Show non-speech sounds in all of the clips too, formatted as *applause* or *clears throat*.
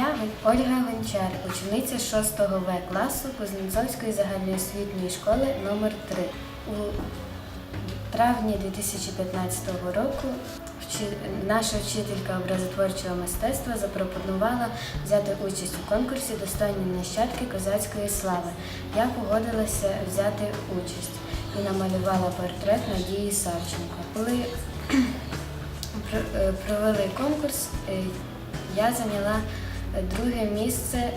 Гон- Ольга Гончар, учениця 6 В класу Кузнецовської загальноосвітньої школи номер 3 У травні 2015 року наша вчителька образотворчого мистецтва запропонувала взяти участь у конкурсі Достойні нащадки козацької слави. Я погодилася взяти участь і намалювала портрет Надії Савченко. Коли *clears throat* е, провели конкурс, е, я зайняла друге місце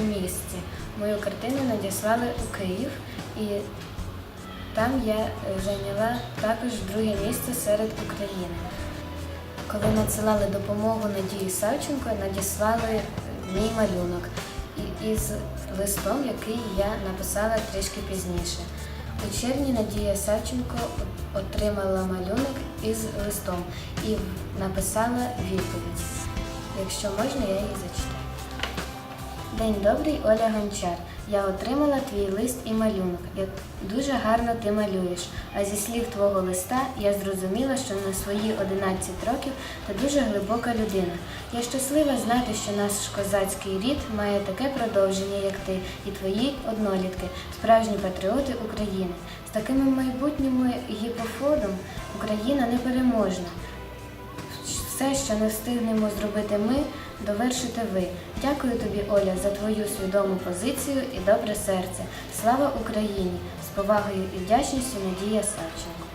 у місті. Мою картину надіслали у Київ, і там я зайняла також друге місце серед України. Коли надсилали допомогу Надії Савченко, надіслали мій малюнок із листом, який я написала трішки пізніше. У червні Надія Савченко отримала малюнок із листом і написала відповідь. Якщо можна, я її зачитаю. День добрий, Оля Гончар. Я отримала твій лист і малюнок. Як дуже гарно ти малюєш. А зі слів твого листа я зрозуміла, що на свої 11 років ти дуже глибока людина. Я щаслива знати, що наш козацький рід має таке продовження, як ти, і твої однолітки, справжні патріоти України. З такими майбутніми гіпофодом Україна непереможна. Все, що не встигнемо зробити ми, довершите ви. Дякую тобі, Оля, за твою свідому позицію і добре серце. Слава Україні! З повагою і вдячністю Надія Савченко.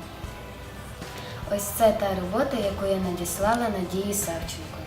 Ось це та робота, яку я надіслала Надії Савченко.